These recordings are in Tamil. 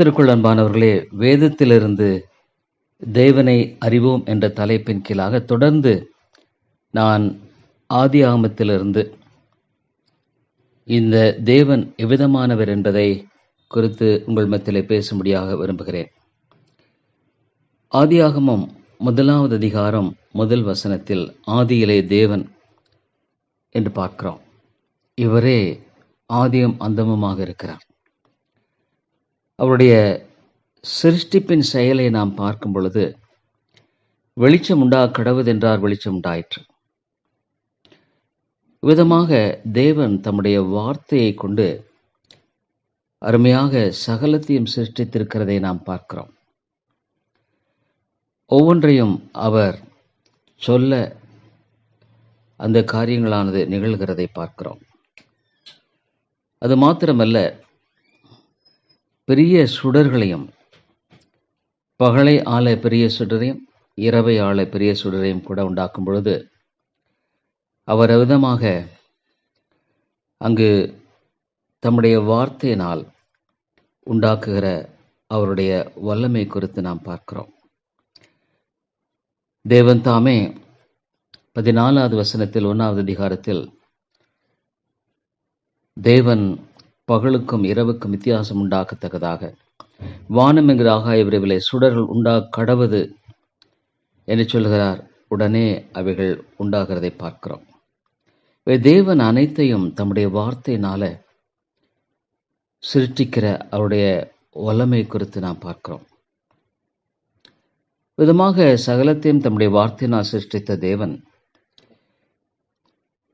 கத்திற்குள் அன்பானவர்களே வேதத்திலிருந்து தேவனை அறிவோம் என்ற தலைப்பின் கீழாக தொடர்ந்து நான் ஆதி ஆகமத்திலிருந்து இந்த தேவன் எவ்விதமானவர் என்பதை குறித்து உங்கள் மத்தியிலே பேசும்படியாக விரும்புகிறேன். ஆதியாகமம் முதலாவது அதிகாரம் முதல் வசனத்தில் ஆதியிலே தேவன் என்று பார்க்கிறோம். இவரே ஆதியம் அந்தமுமாக இருக்கிறார். அவருடைய சிருஷ்டிப்பின் செயலை நாம் பார்க்கும் பொழுது வெளிச்சம் உண்டா கடவுதென்றார் வெளிச்சம் உண்டாயிற்று. விதமாக தேவன் தம்முடைய வார்த்தையை கொண்டு அருமையாக சகலத்தையும் சிருஷ்டித்திருக்கிறதை நாம் பார்க்கிறோம். ஒவ்வொன்றையும் அவர் சொல்ல அந்த காரியங்களானது நிகழ்கிறதை பார்க்கிறோம். அது மாத்திரமல்ல பெரிய சுடர்களையும் பகலை ஆள பெரிய சுடரையும் இரவை ஆள பெரிய சுடரையும் கூட உண்டாக்கும் பொழுது அவர் விதமாக அங்கு தம்முடைய வார்த்தையினால் உண்டாக்குகிற அவருடைய வல்லமை குறித்து நாம் பார்க்கிறோம். தேவன் தாமே பதினாலாவது வசனத்தில் ஒன்றாவது அதிகாரத்தில் தேவன் பகலுக்கும் இரவுக்கும் வித்தியாசம் உண்டாக்கத்தக்கதாக. வானம் என்கிற ஆகாய விரைவிலே சுடர்கள் உண்டா கடவுது என்று சொல்கிறார். உடனே அவைகள் உண்டாகிறதை பார்க்கிறோம். தேவன் அனைத்தையும் தம்முடைய வார்த்தையினால சிருஷ்டிக்கிற அவருடைய வல்லமை குறித்து நாம் பார்க்கிறோம். விதமாக சகலத்தையும் தம்முடைய வார்த்தையினால் சிருஷ்டித்த தேவன்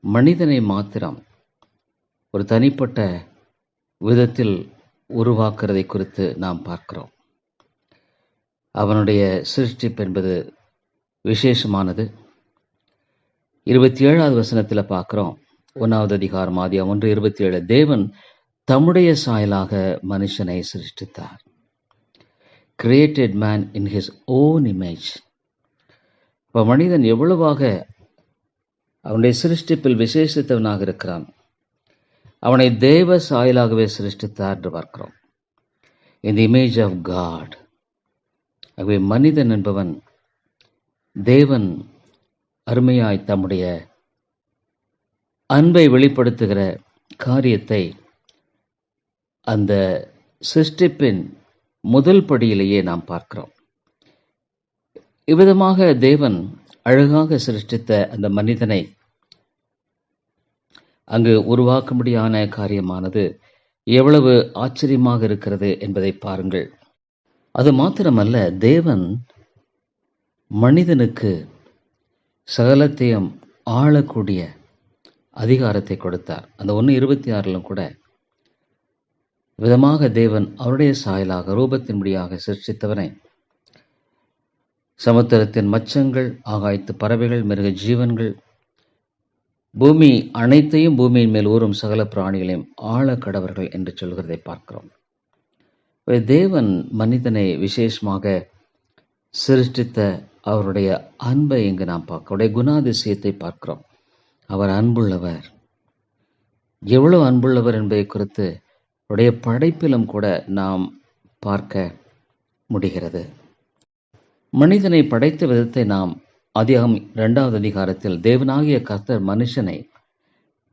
மனிதனை மாத்திரம் ஒரு தனிப்பட்ட விதத்தில் உருவாக்குறதை குறித்து நாம் பார்க்கிறோம். அவனுடைய சிருஷ்டிப்பு என்பது விசேஷமானது. இருபத்தி ஏழாவது வசனத்தில் பார்க்குறோம். ஒன்றாவது அதிகாரம் மாதியம் ஒன்று இருபத்தி ஏழு தேவன் தம்முடைய சாயலாக மனுஷனை சிருஷ்டித்தார். Created man in his own image இப்போ மனிதன் எவ்வளவாக அவனுடைய சிருஷ்டிப்பில் விசேஷித்தவனாக இருக்கிறான்? அவனை தேவ சாயலாகவே சிருஷ்டித்தார் என்று பார்க்கிறோம். இந்த இமேஜ் ஆஃப் காட் ஆகவே மனிதன் என்பவன் தேவன் அருமையாய் தம்முடைய அன்பை வெளிப்படுத்துகிற காரியத்தை அந்த சிருஷ்டிப்பின் முதல் படியிலேயே நாம் பார்க்கிறோம். இவ்விதமாக தேவன் அழகாக சிருஷ்டித்த அந்த மனிதனை அங்கு உருவாக்கும்படியான காரியமானது எவ்வளவு ஆச்சரியமாக இருக்கிறது என்பதை பாருங்கள். அது மாத்திரமல்ல தேவன் மனிதனுக்கு சகலத்தையும் ஆளக்கூடிய அதிகாரத்தை கொடுத்தார். அந்த ஒன்று இருபத்தி ஆறிலும் கூட விதமாக தேவன் அவருடைய சாயலாக ரூபத்தின்படியாக சிருஷ்டித்தவனை சமுத்திரத்தின் மச்சங்கள் ஆகாய்த்து பறவைகள் மிருக ஜீவன்கள் பூமி அனைத்தையும் பூமியின் மேல் ஊறும் சகல பிராணிகளையும் ஆழ கடவர்கள் என்று சொல்கிறதை பார்க்கிறோம். தேவன் மனிதனை விசேஷமாக சிருஷ்டித்த அவருடைய அன்பை இங்கு நாம் பார்க்க அவருடைய குணாதிசயத்தை பார்க்கிறோம். அவர் அன்புள்ளவர். எவ்வளவு அன்புள்ளவர் என்பதை குறித்து அவருடைய படைப்பிலும் கூட நாம் பார்க்க முடிகிறது. மனிதனை படைத்த விதத்தை நாம் அதிகம் இரண்டாவது அதிகாரத்தில் தேவனாகிய கர்த்தர் மனுஷனை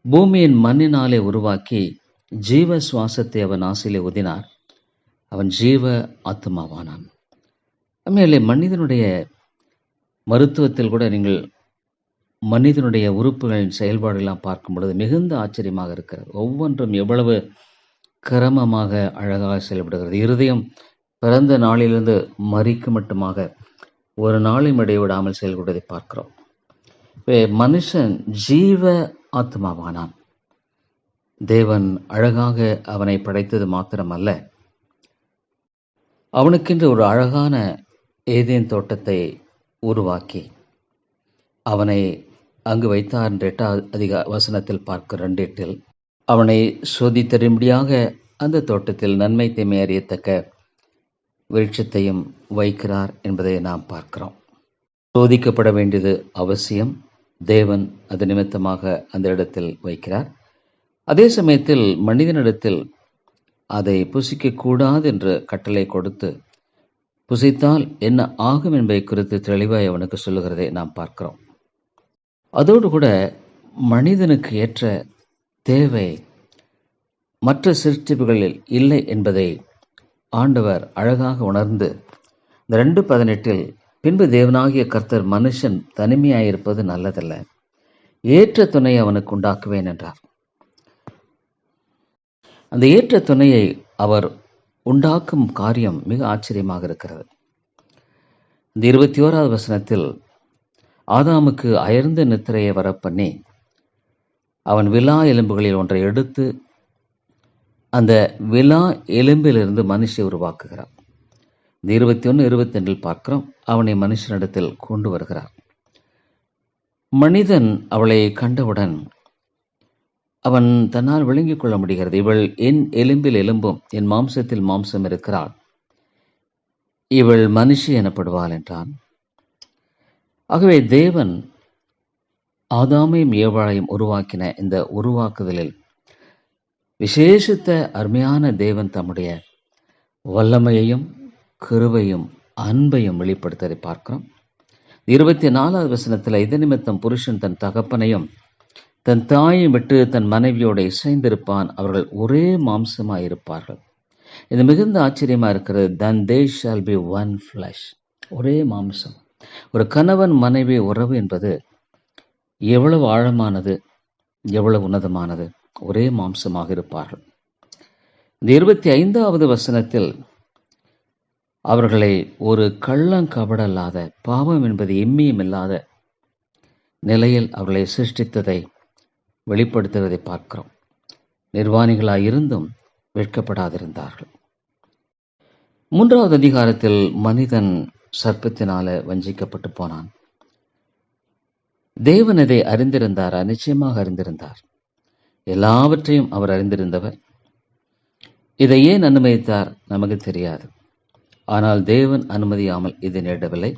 பூமியின் மண்ணினாலே உருவாக்கி ஜீவ சுவாசத்தை அவன் ஆசையிலே ஊதினார் அவன் ஜீவ ஆத்மாவானான் மேலே மனிதனுடைய மருத்துவத்தில் கூட நீங்கள் மனிதனுடைய உறுப்புகளின் செயல்பாடுகளாம் பார்க்கும் பொழுது மிகுந்த ஆச்சரியமாக இருக்கிறது. ஒவ்வொன்றும் எவ்வளவு கிரமமாக அழகாக செயல்படுகிறது. இருதயம் பிறந்த நாளிலிருந்து மறிக்கு மட்டுமாக ஒரு நாளையும் இடைவிடாமல் செயல்படுவதை பார்க்கிறோம். மனுஷன் ஜீவ ஆத்மாவானான். தேவன் அழகாக அவனை படைத்தது மாத்திரமல்ல. அவனுக்கென்று ஒரு அழகான ஏதேன் தோட்டத்தை உருவாக்கி அவனை அங்கு வைத்தார் என்று எட்டாவது அதிக வசனத்தில் பார்க்க ரெண்டு எட்டில் அவனை சோதித்தரும்படியாக அந்த தோட்டத்தில் நன்மை தீமை அறியத்தக்க வெளிச்சத்தையும் வைக்கிறார் என்பதை நாம் பார்க்கிறோம். சோதிக்கப்பட வேண்டியது அவசியம். தேவன் அது நிமித்தமாக அந்த இடத்தில் வைக்கிறார். அதே சமயத்தில் மனிதனிடத்தில் அதை புசிக்கக்கூடாது என்று கட்டளை கொடுத்து புசித்தால் என்ன ஆகும் என்பதை குறித்து தெளிவாய் அவனுக்கு சொல்லுகிறதை நாம் பார்க்கிறோம். அதோடு கூட மனிதனுக்கு ஏற்ற தேவை மற்ற சிருஷ்டிப்புகளில் இல்லை என்பதை ஆண்டவர் அழகாக உணர்ந்து இந்த ரெண்டு பதினெட்டில் பின்பு தேவனாகிய கர்த்தர் மனுஷன் தனிமையாயிருப்பது நல்லதல்ல. ஏற்ற துணையை அவனுக்கு உண்டாக்குவேன் என்றார். அந்த ஏற்ற துணையை அவர் உண்டாக்கும் காரியம் மிக ஆச்சரியமாக இருக்கிறது. இந்த இருபத்தி ஓராவது வசனத்தில் ஆதாமுக்கு அயர்ந்த நித்திரையை வரப்பண்ணி அவன் விழா எலும்புகளில் ஒன்றை எடுத்து அந்த விலா எலும்பிலிருந்து மனுஷை உருவாக்குகிறார். இந்த இருபத்தி ஒன்று இருபத்தி ரெண்டில் பார்க்கிறோம். அவனை மனுஷனிடத்தில் கொண்டு வருகிறார். மனிதன் அவளை கண்டவுடன் அவன் தன்னால் விளங்கிக் கொள்ள முடிகிறது. இவள் என் எலும்பில் எலும்பும் என் மாம்சத்தில் மாம்சம் இருக்கிறாள். இவள் மனுஷி எனப்படுவாள் என்றான். ஆகவே தேவன் ஆதாமையும் ஏவாளையும் உருவாக்கின இந்த உருவாக்குதலில் விசேஷித்த அருமையான தேவன் தம்முடைய வல்லமையையும் கிருவையும் அன்பையும் வெளிப்படுத்ததை பார்க்கிறோம். இருபத்தி நாலாவது வசனத்தில் இது நிமித்தம் புருஷன் தன் தகப்பனையும் தன் தாயை விட்டு தன் மனைவியோடு இசைந்திருப்பான். அவர்கள் ஒரே மாம்சமாக இருப்பார்கள் இது மிகுந்த ஆச்சரியமாக இருக்கிறது. Then they shall be one flesh ஒரே மாம்சம். ஒரு கணவன் மனைவி உறவு என்பது எவ்வளவு ஆழமானது எவ்வளவு உன்னதமானது. ஒரே மாம்சமாக இருப்பார்கள். இந்த இருபத்தி ஐந்தாவது வசனத்தில் அவர்களை ஒரு கள்ளங்கபடல்லாத பாவம் என்பது எம்மியும் இல்லாத நிலையில் அவர்களை சிருஷ்டித்ததை வெளிப்படுத்துவதை பார்க்கிறோம். நிர்வாணிகளாயிருந்தும் வெட்கப்படாதிருந்தார்கள். மூன்றாவது அதிகாரத்தில் மனிதன் சர்ப்பத்தினால வஞ்சிக்கப்பட்டு போனான். தேவன் இதை அறிந்திருந்தாரா? நிச்சயமாக அறிந்திருந்தார். எல்லாவற்றையும் அவர் அறிந்திருந்தவர். இதை ஏன் அனுமதித்தார் நமக்கு தெரியாது. ஆனால் தேவன் அனுமதியாமல் இது நேரிடவில்லை.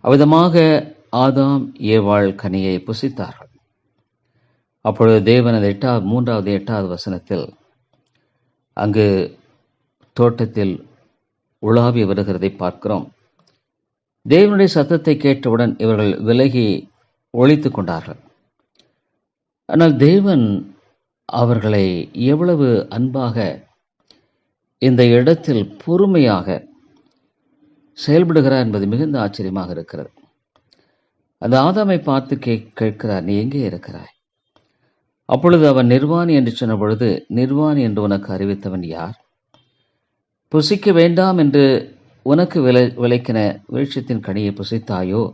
அவ்விதமாக ஆதாம் ஏவாள் கனியை புசித்தார்கள். அப்பொழுது தேவன் அந்த எட்டாவது மூன்றாவது எட்டாவது வசனத்தில் அங்கு தோட்டத்தில் உலாவி வருகிறதை பார்க்கிறோம். தேவனுடைய சத்தத்தை கேட்டவுடன் இவர்கள் விலகி ஒழித்து கொண்டார்கள். ஆனால் தேவன் அவர்களை எவ்வளவு அன்பாக இந்த இடத்தில் பொறுமையாக செயல்படுகிறார் என்பது மிகுந்த ஆச்சரியமாக இருக்கிறது. அந்த ஆதாமை பார்த்து கே கேட்கிறார் நீ எங்கே இருக்கிறாய்? அப்பொழுது அவன் நிர்வாணி என்று சொன்ன பொழுது நிர்வாணி என்று உனக்கு அறிவித்தவன் யார்? புசிக்க வேண்டாம் என்று உனக்கு விளை விளைக்கின வெளிச்சத்தின் கனியை புசித்தாயோ?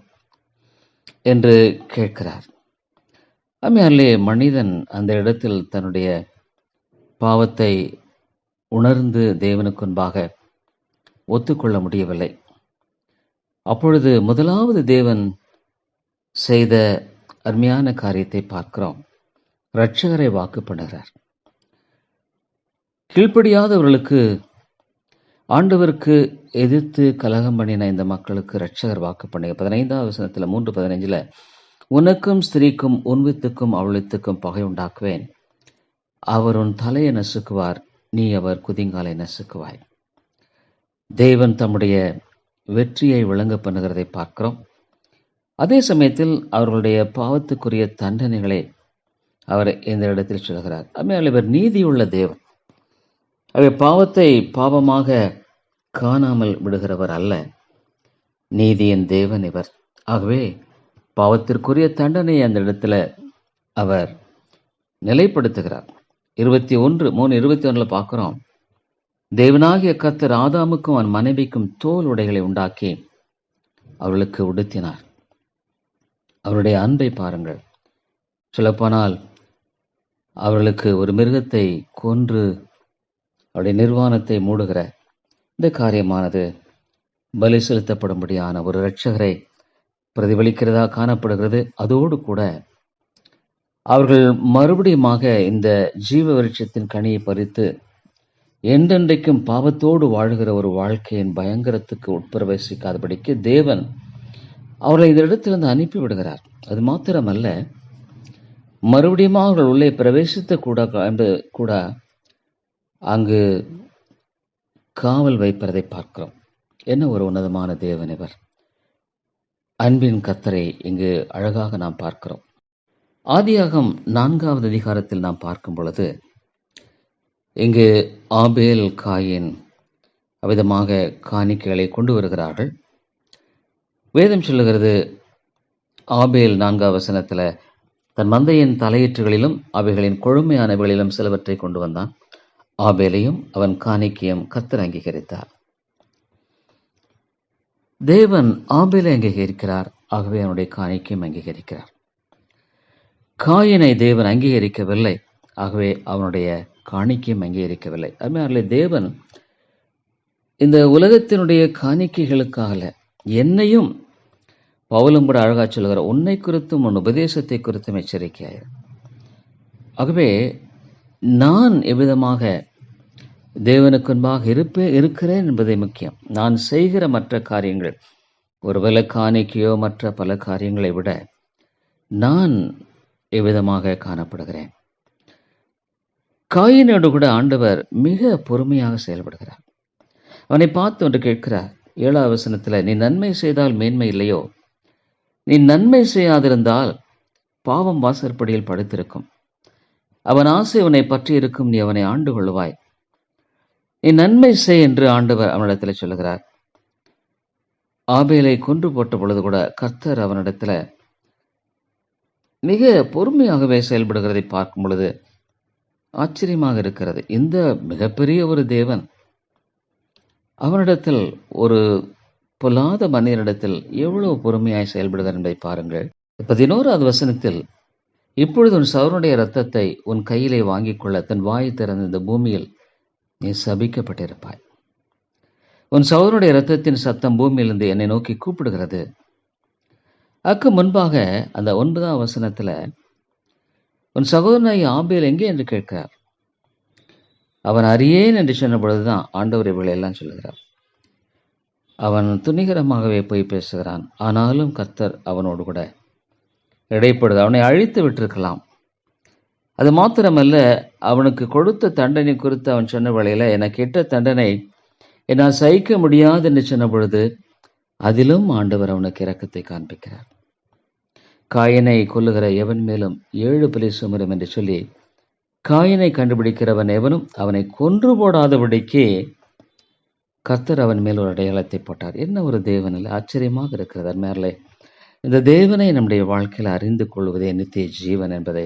என்று கேட்கிறார். அம்மையாரிலே மனிதன் அந்த இடத்தில் தன்னுடைய பாவத்தை உணர்ந்து தேவனுக்கு முன்பாக ஒத்துக்கொள்ள முடியவில்லை. அப்பொழுது முதலாவது தேவன் செய்த அருமையான காரியத்தை பார்க்கிறோம். இரட்சகரை வாக்கு பண்ணுகிறார். கீழ்ப்படியாதவர்களுக்கு ஆண்டவருக்கு எதிர்த்து கலகம் பண்ணின இந்த மக்களுக்கு இரட்சகர் வாக்கு பண்ணுங்க. பதினைந்தாவது வசனத்தில் மூன்று பதினைஞ்சில் உனக்கும் ஸ்திரீக்கும் உன் வித்துக்கும் அவளித்துக்கும் பகை உண்டாக்குவேன். அவர் உன் தலையை நசுக்குவார் நீ அவர் குதிங்காலை நசுக்குவாய். தேவன் தம்முடைய வெற்றியை விளங்க பண்ணுகிறதை பார்க்கிறோம். அதே சமயத்தில் அவர்களுடைய பாவத்துக்குரிய தண்டனைகளை அவர் இந்த இடத்தில் சொல்கிறார். அம்மையால் இவர் நீதியுள்ள தேவன். அவர் பாவத்தை பாவமாக காணாமல் விடுகிறவர் அல்ல. நீதியின் தேவன் இவர். ஆகவே பாவத்திற்குரிய தண்டனை அந்த இடத்துல அவர் நிலைப்படுத்துகிறார். இருபத்தி ஒன்று மூணு இருபத்தி ஒன்றில் பார்க்குறோம். தேவனாகிய கத்தர் ஆதாமுக்கும் அவன் மனைவிக்கும் தோல் உடைகளை உண்டாக்கி அவர்களுக்கு உடுத்தினார். அவருடைய அன்பை பாருங்கள். சொல்லப்போனால் அவர்களுக்கு ஒரு மிருகத்தை கொன்று அவருடைய நிர்வாணத்தை மூடுகிற இந்த காரியமானது பலி செலுத்தப்படும்படியான ஒரு இரட்சகரை பிரதிபலிக்கிறதா காணப்படுகிறது. அதோடு கூட அவர்கள் மறுபடியுமாக இந்த ஜீவ விருட்சத்தின் கனியை பறித்து என்றென்றைக்கும் பாவத்தோடு வாழ்கிற ஒரு வாழ்க்கையின் பயங்கரத்துக்கு உட்பிரவேசிக்காதபடிக்கு தேவன் அவர்களை இந்த இடத்திலிருந்து அனுப்பி விடுகிறார். அது மாத்திரமல்ல மறுபடியும் அவர்கள் உள்ளே பிரவேசித்த கூட என்பது கூட அங்கு காவல் வைப்பதை பார்க்கிறோம். என்ன ஒரு உன்னதமான தேவன் இவர். அன்பின் கத்தரை இங்கு அழகாக நாம் பார்க்கிறோம். ஆதியாகம் நான்காவது அதிகாரத்தில் நாம் பார்க்கும் பொழுது இங்கு ஆபேல் காயின் அவிதமாக காணிக்கைகளை கொண்டு வருகிறார்கள். வேதம் சொல்லுகிறது ஆபேல் நான்காவது வசனத்தில் தன் மந்தையின் தலையீற்றுகளிலும் அவைகளின் கொழுமையானவைகளிலும் சிலவற்றை கொண்டு வந்தான். ஆபேலையும் அவன் காணிக்கையும் கத்தர் அங்கீகரித்தார். தேவன் ஆபேலை அங்கீகரிக்கிறார். ஆகவே அவனுடைய காணிக்கையும் அங்கீகரிக்கிறார். காயினை தேவன் அங்கீகரிக்கவில்லை. ஆகவே அவனுடைய காணிக்கையும் அங்கீகரிக்கவில்லை. அதுமாதிரி தேவன் இந்த உலகத்தினுடைய காணிக்கைகளுக்காக என்னையும் பவுலும் கூட அழகா சொல்கிற உன்னை குறித்தும் உன் உபதேசத்தை குறித்தும் எச்சரிக்கையாயிரு. ஆகவே நான் எவ்விதமாக தேவனுக்கு முன்பாக இருப்பே இருக்கிறேன் என்பதே முக்கியம். நான் செய்கிற மற்ற காரியங்கள் ஒரு காணிக்கையோ மற்ற பல காரியங்களை விட நான் எவ்விதமாக காணப்படுகிறேன். காயினோடு கூட ஆண்டவர் மிக பொறுமையாக செயல்படுகிறார். அவனை பார்த்து ஒன்று கேட்கிறார். ஏழாவது வசனத்தில் நீ நன்மை செய்தால் மேன்மை இல்லையோ? நீ நன்மை செய்யாதிருந்தால் பாவம் வாசற்படியில் படுத்திருக்கும். அவன் ஆசை உன்னை பற்றி இருக்கும் நீ அவனை ஆண்டு கொள்வாய் நீ நன்மை செய் என்று ஆண்டவர் அவனிடத்தில் சொல்லுகிறார். ஆபேலை கொன்று போட்ட பொழுது கூட கர்த்தர் அவனிடத்தில் மிக பொறுமையாகவே செயல்படுகிறதை பார்க்கும் பொழுது ஆச்சரியமாக இருக்கிறது. இந்த மிகப்பெரிய ஒரு தேவன் அவனிடத்தில் ஒரு பொல்லாத மனிதனிடத்தில் எவ்வளவு பொறுமையாய் செயல்படுகிறார் என்பதை பாருங்கள். பதினோராவது வசனத்தில் இப்பொழுது உன் சவருடைய இரத்தத்தை உன் கையிலே வாங்கிக் கொள்ள தன் வாய் திறந்த இந்த பூமியில் நீ சபிக்கப்பட்டிருப்பாய். உன் சௌருடைய இரத்தத்தின் சத்தம் பூமியிலிருந்து என்னை நோக்கி கூப்பிடுகிறது. அக்கு முன்பாக அந்த ஒன்பதாம் வசனத்தில் உன் சகோதரனாய் ஆபேல் எங்கே என்று கேட்கிறார்? அவன் அறியேன் என்று சொன்ன பொழுதுதான் ஆண்டவர் இவளை எல்லாம் சொல்லுகிறார். அவன் துணிகரமாகவே போய் பேசுகிறான். ஆனாலும் கர்த்தர் அவனோடு கூட இடைப்படுது. அவனை அழித்து விட்டிருக்கலாம். அது மாத்திரமல்ல அவனுக்கு கொடுத்த தண்டனை குறித்து அவன் சொன்ன வேளையில எனக்கு கெட்ட தண்டனை என்னால் சகிக்க முடியாது என்று சொன்ன பொழுது அதிலும் ஆண்டவர் அவனுக்கு இரக்கத்தை காண்பிக்கிறார். காயனை கொல்லுகிற எவன் மேலும் ஏழு பிழை சுமரும் என்று சொல்லி காயனை கண்டுபிடிக்கிறவன் எவனும் அவனை கொன்று போடாதபடிக்கு கர்த்தர் அவன் மேல் ஒரு அடையாளத்தை போட்டார். என்ன ஒரு தேவன் இல்லை ஆச்சரியமாக இருக்கிறது மேலே இந்த தேவனை நம்முடைய வாழ்க்கையில் அறிந்து கொள்வதே நித்திய ஜீவன் என்பதை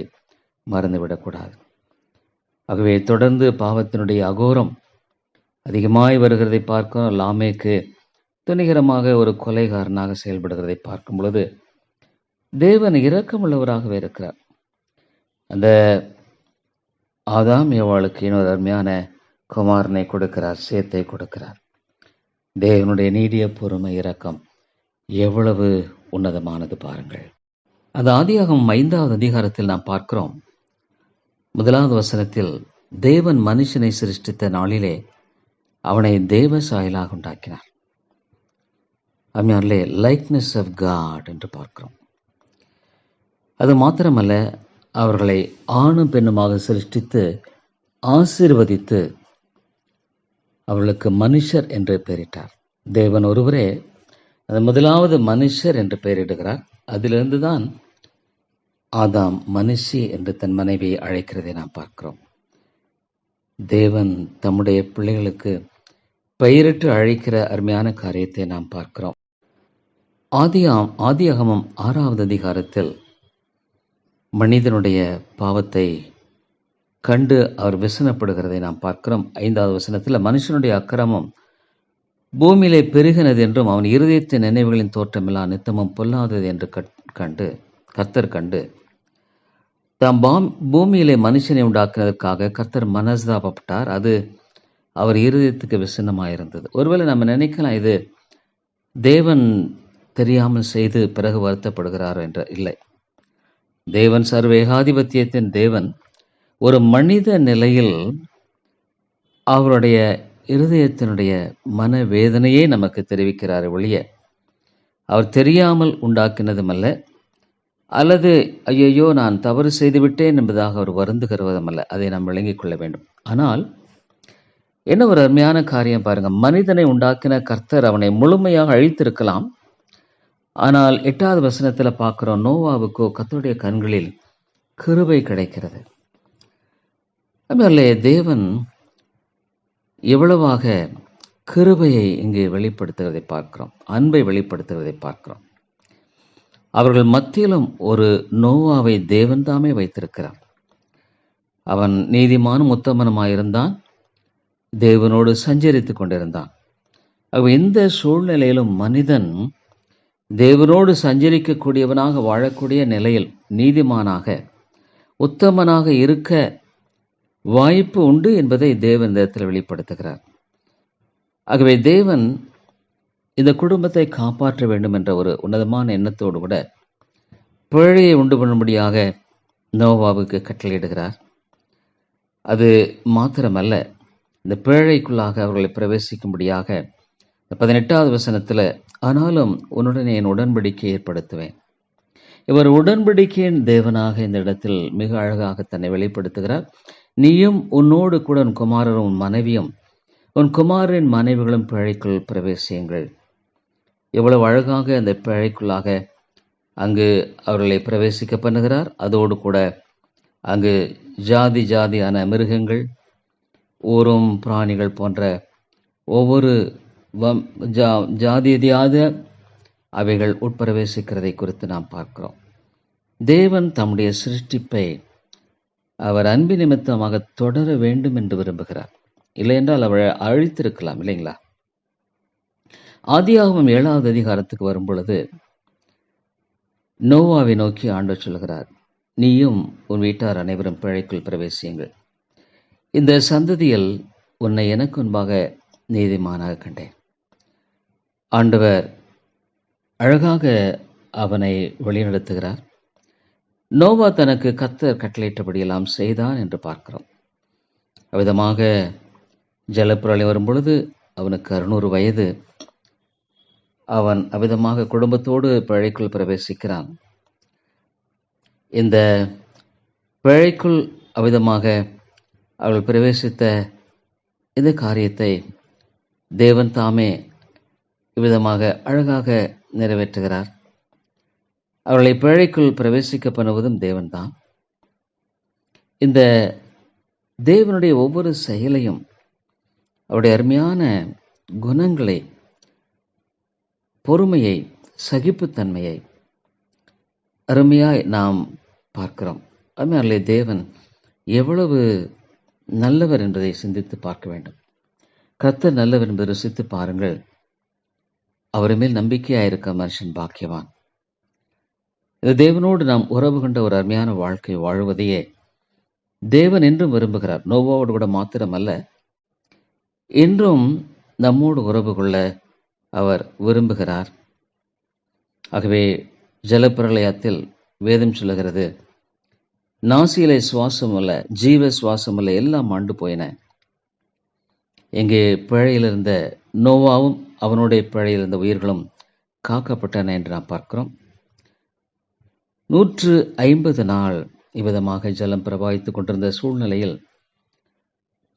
மறந்துவிடக்கூடாது. ஆகவே தொடர்ந்து பாவத்தினுடைய அகோரம் அதிகமாய் வருகிறதை பார்க்கிறோம் லாமேக்கு துணிகரமாக ஒரு கொலைகாரனாக செயல்படுகிறதை பார்க்கும் பொழுது தேவன் இரக்கமுள்ளவராகவே இருக்கிறார். அந்த ஆதாம் ஏவாளுக்கு இன்னொரு அருமையான குமாரனை கொடுக்கிறார் சேத்தை கொடுக்கிறார். தேவனுடைய நீடிய பொறுமை இரக்கம் எவ்வளவு உன்னதமானது பாருங்கள். அது ஆதியாகம் ஐந்தாவது அதிகாரத்தில் நாம் பார்க்கிறோம். முதலாவது வசனத்தில் தேவன் மனுஷனை சிருஷ்டித்த நாளிலே அவனை தேவ சாயலாக உண்டாக்கினார். அம்மையாரிலே லைக்னஸ் ஆஃப் காட் என்று பார்க்கிறோம். அது மாத்திரமல்ல அவர்களை ஆணும் பெண்ணுமாக சிருஷ்டித்து ஆசீர்வதித்து அவர்களுக்கு மனுஷர் என்று பெயரிட்டார். தேவன் ஒருவரே அந்த முதலாவது மனுஷர் என்று பெயரிடுகிறார். அதிலிருந்து தான் ஆதாம் மனுஷி என்று தன் மனைவியை அழைக்கிறதை நாம் பார்க்கிறோம். தேவன் தம்முடைய பிள்ளைகளுக்கு பெயரிட்டு அழைக்கிற அருமையான காரியத்தை நாம் பார்க்கிறோம். ஆதியாம் ஆதியாகமம் ஆறாவது அதிகாரத்தில் மனிதனுடைய பாவத்தை கண்டு அவர் விசனப்படுகிறதை நாம் பார்க்கிறோம். ஐந்தாவது வசனத்தில் மனுஷனுடைய அக்கிரமம் பூமியிலே பெருகினது என்றும் அவன் இருதயத்தின் நினைவுகளின் தோற்றமெல்லாம் நித்தமும் பொல்லாதது என்று கண்டு கர்த்தர் கண்டு. தாம் பாம் பூமியிலே மனுஷனை உண்டாக்குனதற்காக கர்த்தர் மனஸ்தாபப்பட்டார். அது அவர் இருதயத்துக்கு விசனமாயிருந்தது ஒருவேளை நம்ம நினைக்கலாம் இது தேவன் தெரியாமல் செய்து பிறகு வருத்தப்படுகிறார் என்ற. இல்லை. தேவன் சர்வேகாதிபத்தியத்தின் தேவன் ஒரு மனித நிலையில் அவருடைய இருதயத்தினுடைய மனவேதனையே நமக்கு தெரிவிக்கிறார் ஒழிய அவர் தெரியாமல் உண்டாக்கினதும் அல்ல அல்லது ஐயையோ நான் தவறு செய்துவிட்டேன் என்பதாக அவர் வருந்து கருவதமல்ல அதை நாம் விளங்கிக் கொள்ள வேண்டும். ஆனால் என்ன ஒரு அருமையான காரியம் பாருங்க. மனிதனை உண்டாக்கின கர்த்தர் அவனை முழுமையாக அழித்திருக்கலாம். ஆனால் எட்டாவது வசனத்தில் பார்க்குறோம் நோவாவுக்கோ கத்தருடைய கண்களில் கிருபை கிடைக்கிறது. அதுமாதிரிலே தேவன் எவ்வளவாக கிருபையை இங்கு வெளிப்படுத்துகிறதை பார்க்கிறோம். அன்பை வெளிப்படுத்துகிறதை பார்க்கிறோம். அவர்கள் மத்தியிலும் ஒரு நோவாவை தேவன் தாமே வைத்திருக்கிறார். அவன் நீதிமானும் உத்தமனுமாயிருந்தான். தேவனோடு சஞ்சரித்துக் கொண்டிருந்தான். அவ எந்த சூழ்நிலையிலும் மனிதன் தேவனோடு சஞ்சரிக்கக்கூடியவனாக வாழக்கூடிய நிலையில் நீதிமானாக உத்தமனாக இருக்க வாய்ப்பு உண்டு என்பதை தேவன் இந்த இடத்தில் வெளிப்படுத்துகிறார். ஆகவே தேவன் இந்த குடும்பத்தை காப்பாற்ற வேண்டும் என்ற ஒரு உன்னதமான எண்ணத்தோடு கூட பிழையை உண்டு பண்ணும்படியாக நோவாவுக்கு கட்டளையிடுகிறார். அது மாத்திரமல்ல இந்த பிழைக்குள்ளாக அவர்களை பிரவேசிக்கும்படியாக இந்த பதினெட்டாவது வசனத்தில் ஆனாலும் உன்னுடனே என் உடன்படிக்கை ஏற்படுத்துவேன். இவர் உடன்படிக்கையின் தேவனாக இந்த இடத்தில் மிக அழகாக தன்னை வெளிப்படுத்துகிறார். நீயும் உன்னோடு கூட உன் குமாரரும் உன் மனைவியும் உன் குமாரின் மனைவிகளும் பிழைக்குள் பிரவேசியுங்கள். எவ்வளவு அழகாக அந்த பிழைக்குள்ளாக அங்கு அவர்களை பிரவேசிக்க பண்ணுகிறார். அதோடு கூட அங்கு ஜாதி ஜாதியான மிருகங்கள் ஊரும் பிராணிகள் போன்ற ஒவ்வொரு வம் ஜா ஜாதியதியாத அவைகள் உட்பிரவேசிக்கிறதை குறித்து நாம் பார்க்கிறோம். தேவன் தம்முடைய சிருஷ்டிப்பை அவர் அன்பு நிமித்தமாக தொடர வேண்டும் என்று விரும்புகிறார். இல்லையென்றால் அவரை அழித்திருக்கலாம் இல்லைங்களா? ஆதியாகமம் ஏழாவது அதிகாரத்துக்கு வரும் பொழுது நோவாவை நோக்கி ஆண்டவர் சொல்கிறார் நீயும் உன் வீட்டார் அனைவரும் பிழைக்குள் பிரவேசியுங்கள். இந்த சந்ததியில் உன்னை எனக்கு முன்பாக நீதிமானாக கண்டேன். ஆண்டவர் அழகாக அவனை வழிநடத்துகிறார். நோவா தனக்கு கத்தர் கட்டளையிட்டபடியெல்லாம் செய்தான் என்று பார்க்கிறோம். அவ்விதமாக ஜலப்புரளி வரும் பொழுது அவனுக்கு அறுநூறு வயது. அவன் அவ்விதமாக குடும்பத்தோடு பிழைக்குள் பிரவேசிக்கிறான். இந்த பிழைக்குள் அவ்விதமாக அவள் பிரவேசித்த இந்த காரியத்தை தேவன் தாமே இவ்விதமாக அழகாக நிறைவேற்றுகிறார். அவர்களை பிழைக்குள் பிரவேசிக்க பண்ணுவதும் தேவன்தான். இந்த தேவனுடைய ஒவ்வொரு செயலையும் அவருடைய அருமையான குணங்களை பொறுமையை சகிப்புத்தன்மையை அருமையாய் நாம் பார்க்கிறோம். அருமையாலே தேவன் எவ்வளவு நல்லவர் என்பதை சிந்தித்து பார்க்க வேண்டும். கர்த்தர் நல்லவர் என்பதை ருசித்து பாருங்கள். அவர் மேல் நம்பிக்கையாயிருக்க மனுஷன் பாக்கியவான். இந்த தேவனோடு நாம் உறவு கொண்ட ஒரு அருமையான வாழ்க்கை வாழ்வதையே தேவன் என்றும் விரும்புகிறார். நோவாவோடு கூட மாத்திரமல்ல என்றும் நம்மோடு உறவு கொள்ள அவர் விரும்புகிறார். ஆகவே ஜலப்பிரளயத்தில் வேதம் சொல்லுகிறது நாசியிலே சுவாசம் அல்ல ஜீவ சுவாசம் அல்ல எல்லாம் ஆண்டு போயின. எங்கே பிழையில் இருந்த நோவாவும் அவனுடைய பிழையில் இருந்த உயிர்களும் காக்கப்பட்டன என்று நாம் பார்க்கிறோம். நூற்று ஐம்பது நாள் இவ்விதமாக ஜலம் பிரபாவித்துக் கொண்டிருந்த சூழ்நிலையில்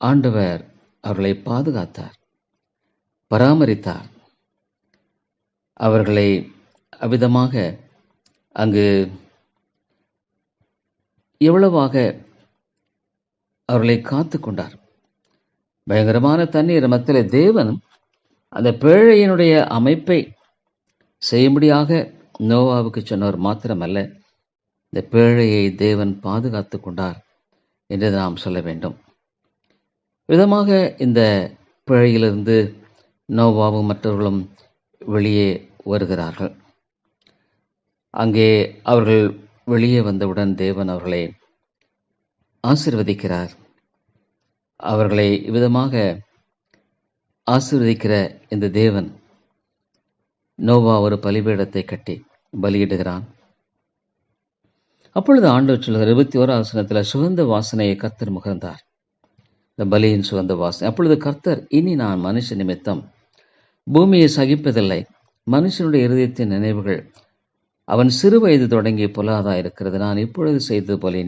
ஆண்டவர் அவர்களை பாதுகாத்தார் பராமரித்தார். அவர்களை அவ்விதமாக அங்கு எவ்வளவாக அவர்களை காத்து கொண்டார். பயங்கரமான தண்ணீர் மத்தியில் தேவன் அந்த பேழையினுடைய அமைப்பை செய்யும்படியாக நோவாவுக்கு சொன்னவர் மாத்திரமல்ல இந்த பேழையை தேவன் பாதுகாத்து கொண்டார் என்று நாம் சொல்ல வேண்டும். விதமாக இந்த பிழையிலிருந்து நோவாவும் மற்றவர்களும் வெளியே வருகிறார்கள். அங்கே அவர்கள் வெளியே வந்தவுடன் தேவன் அவர்களை ஆசிர்வதிக்கிறார். அவர்களை விதமாக ஆசிர்வதிக்கிற இந்த தேவன் நோவா ஒரு பலிபீடத்தை கட்டி பலியிடுகிறான். அப்பொழுது ஆண்டவர் சொல்கிறார் இருபத்தி ஓராம் வசனத்தில் சுகந்த வாசனையை கர்த்தர் முகர்ந்தார். இந்த பலியின் சுகந்த வாசனை. அப்பொழுது கர்த்தர் இனி நான் மனுஷ நிமித்தம் பூமியை சகிப்பதில்லை. மனுஷனுடைய இருதயத்தின் நினைவுகள் அவன் சிறு வயது தொடங்கி பொல்லாதா இருக்கிறது. நான் இப்பொழுது செய்தது போல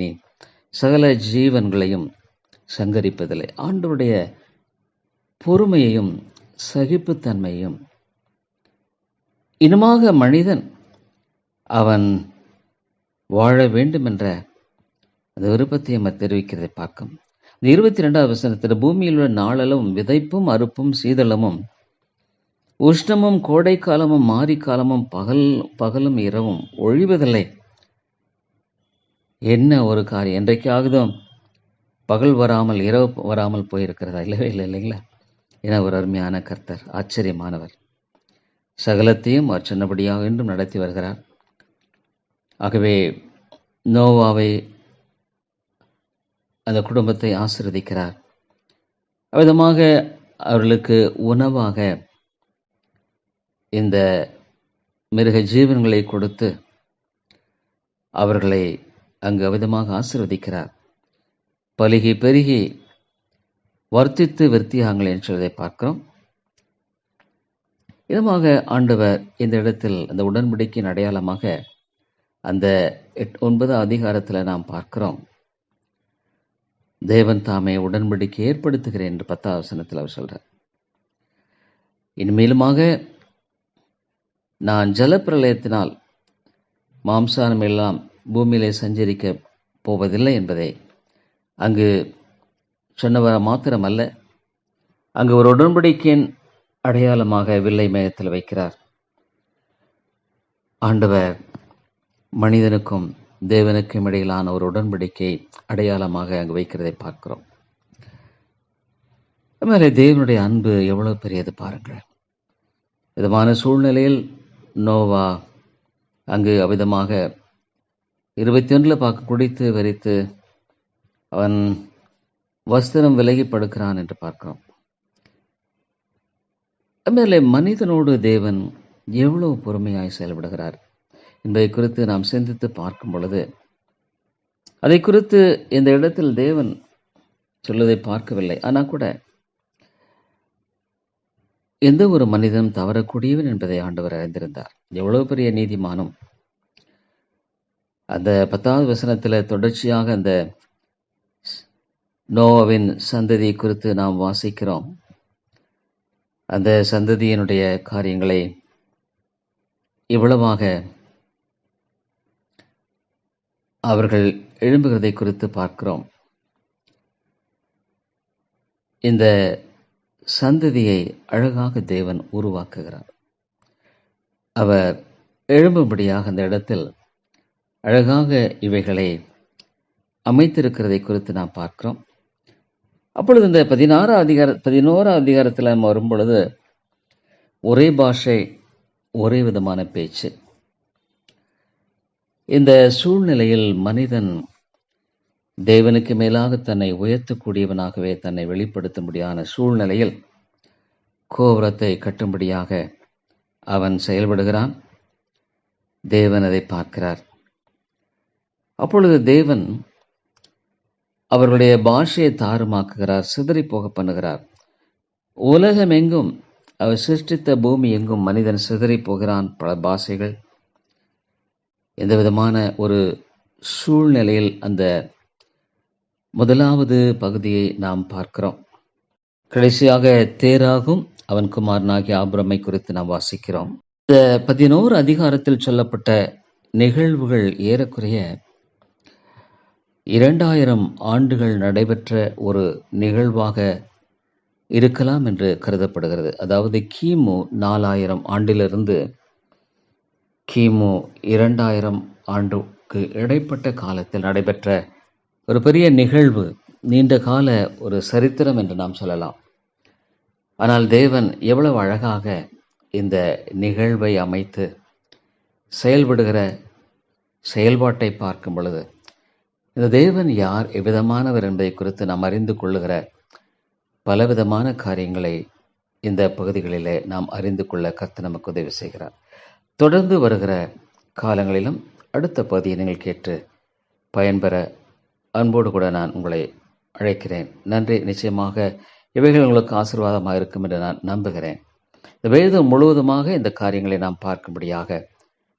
சகல ஜீவன்களையும் சங்கரிப்பதில்லை. ஆண்டவருடைய பொறுமையையும் சகிப்புத்தன்மையும் இனமாக மனிதன் அவன் வாழ வேண்டும் என்ற அந்த விருப்பத்தை நம்ம தெரிவிக்கிறதை பார்க்கும். இந்த இருபத்தி ரெண்டாவது வசனத்தில் பூமியில் உள்ள நாளலும் விதைப்பும் அறுப்பும் சீதளமும் உஷ்ணமும் கோடை காலமும் மாரி காலமும் பகல் பகலும் இரவும் ஒழிவதில்லை. என்ன ஒரு காரியம்? என்றைக்காகதும் பகல் வராமல் இரவு வராமல் போயிருக்கிறதா? இல்லவே இல்லை இல்லைங்களா? என ஒரு அருமையான கர்த்தர் ஆச்சரியமானவர். சகலத்தையும் அவர் என்றும் இன்றும் நடத்தி வருகிறார். ஆகவே நோவாவை அந்த குடும்பத்தை ஆசிர்வதிக்கிறார். விதமாக அவர்களுக்கு உணவாக இந்த மிருக ஜீவன்களை கொடுத்து அவர்களை அங்கு அவிதமாக ஆசிர்வதிக்கிறார். பலுகி பெருகி வர்த்தித்து விருத்தியாங்கள் என்று பார்க்கிறோம். இதமாக ஆண்டவர் இந்த இடத்தில் அந்த உடன்படிக்கையின் அடையாளமாக அந்த எட் ஒன்பது அதிகாரத்தில் நாம் பார்க்கிறோம். தேவன் தாமே உடன்படிக்கை ஏற்படுத்துகிறேன் என்று பத்தாவது வசனத்தில் அவர் சொல்றார். இனிமேலுமாக நான் ஜலப்பிரளயத்தினால் மாம்சானம் எல்லாம் பூமியிலே சஞ்சரிக்க போவதில்லை என்பதை அங்கு சொன்னவர் மாத்திரமல்ல அங்கு ஒரு உடன்படிக்கையின் அடையாளமாக வில்லை மேகத்தில் வைக்கிறார். ஆண்டவர் மனிதனுக்கும் தேவனுக்கும் இடையிலான ஒரு உடன்படிக்கை அடையாளமாக அங்கு வைக்கிறதை பார்க்கிறோம். அதுமாதிரி தேவனுடைய அன்பு எவ்வளவு பெரியது பாருங்கள். விதமான சூழ்நிலையில் நோவா அங்கு அவிதமாக இருபத்தி ஒன்றில் பார்க்க குடித்து வெறித்து அவன் வஸ்திரம் விலகி படுக்கிறான் என்று பார்க்கிறோம். மேலே மனிதனோடு தேவன் எவ்வளவு பொறுமையாய் செயல்படுகிறார் என்பதை குறித்து நாம் சிந்தித்து பார்க்கும் பொழுது அதை குறித்து இந்த இடத்தில் தேவன் சொல்வதை பார்க்கவில்லை. ஆனால் கூட எந்த ஒரு மனிதனும் தவறக்கூடியவன் என்பதை ஆண்டவர் அறிந்திருந்தார். எவ்வளவு பெரிய நீதிமானும் அந்த பத்தாவது வசனத்தில் தொடர்ச்சியாக அந்த நோவாவின் சந்ததி குறித்து நாம் வாசிக்கிறோம். அந்த சந்ததியினுடைய காரியங்களை இவ்வளவாக அவர்கள் எழும்புகிறதை குறித்து பார்க்கிறோம். இந்த சந்ததியை அழகாக தேவன் உருவாக்குகிறார். அவர் எழும்பும்படியாக அந்த இடத்தில் அழகாக இவைகளை அமைத்திருக்கிறதை குறித்து நாம் பார்க்கிறோம். அப்பொழுது இந்த பதினாறாம் அதிகார பதினோரா அதிகாரத்தில் நம்ம வரும் பொழுது ஒரே பாஷை ஒரே விதமான பேச்சு. இந்த சூழ்நிலையில் மனிதன் தேவனுக்கு மேலாக தன்னை உயர்த்தக்கூடியவனாகவே தன்னை வெளிப்படுத்தும்படியான சூழ்நிலையில் கோபுரத்தை கட்டும்படியாக அவன் செயல்படுகிறான். தேவன் அதை பார்க்கிறார். அப்பொழுது தேவன் அவர்களுடைய பாஷையை தாறுமாக்குகிறார் சிதறி போக பண்ணுகிறார். உலகமெங்கும் அவர் சிருஷ்டித்த பூமி எங்கும் மனிதன் சிதறி போகிறான் பல பாஷைகள். எந்த விதமான ஒரு சூழ்நிலையில் அந்த முதலாவது பகுதியை நாம் பார்க்கிறோம். கடைசியாக தேராகும் அவன் குமாரனாகிய ஆபிரமை குறித்து நாம் வாசிக்கிறோம். இந்த பதினோரு அதிகாரத்தில் சொல்லப்பட்ட நிகழ்வுகள் ஏறக்குறைய இரண்டாயிரம் ஆண்டுகள் நடைபெற்ற ஒரு நிகழ்வாக இருக்கலாம் என்று கருதப்படுகிறது. அதாவது கிமு நாலாயிரம் ஆண்டிலிருந்து கிமு இரண்டாயிரம் ஆண்டுக்கு இடைப்பட்ட காலத்தில் நடைபெற்ற ஒரு பெரிய நிகழ்வு நீண்ட கால ஒரு சரித்திரம் என்று நாம் சொல்லலாம். ஆனால் தேவன் எவ்வளவு அழகாக இந்த நிகழ்வை அமைத்து செயல்படுகிற செயல்பாட்டை பார்க்கும் பொழுது இந்த தேவன் யார் எவ்விதமானவர் என்பதை குறித்து நாம் அறிந்து கொள்ளுகிற பலவிதமான காரியங்களை இந்த பகுதிகளிலே நாம் அறிந்து கொள்ள கர்த்தர் நமக்கு உதவி செய்கிறார். தொடர்ந்து வருகிற காலங்களிலும் அடுத்த பகுதியை நீங்கள் கேட்டு பயன்பெற அன்போடு கூட நான் உங்களை அழைக்கிறேன். நன்றி. நிச்சயமாக இவைகள் உங்களுக்கு ஆசீர்வாதமாக இருக்கும் என்று நான் நம்புகிறேன். இந்த வேதம் முழுவதுமாக இந்த காரியங்களை நாம் பார்க்கும்படியாக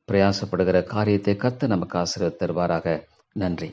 பிரயாசப்படுகிற காரியத்தை கத்து நமக்கு ஆசீர்வாத தருவாராக நன்றி.